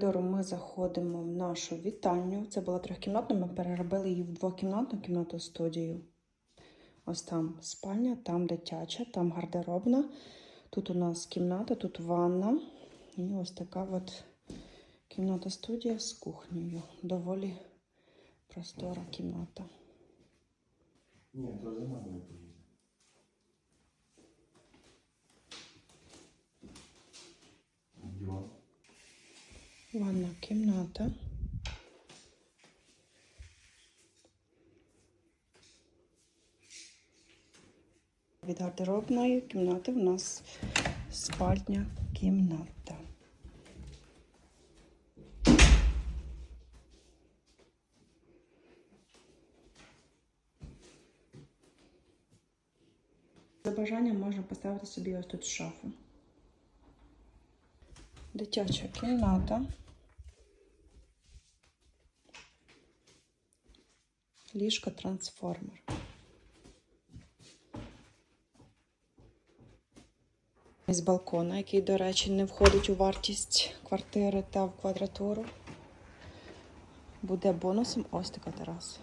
коридору ми заходимо в нашу вітальню. Це була трьохкімнатна, ми переробили її в двокімнатну кімнату студію. Ось там спальня, там дитяча, там гардеробна. Тут у нас кімната, тут ванна. І ось така от кімната студія з кухнею. Доволі простора кімната. Ні, то за Ванна кімната. Від гардеробної кімнати у нас спальня кімната. За бажанням можна поставити собі ось тут шафу. Дитяча кімната. Ліжко трансформер. З балкона, який, до речі, не входить у вартість квартири та в квадратуру. Буде бонусом ось така тераса.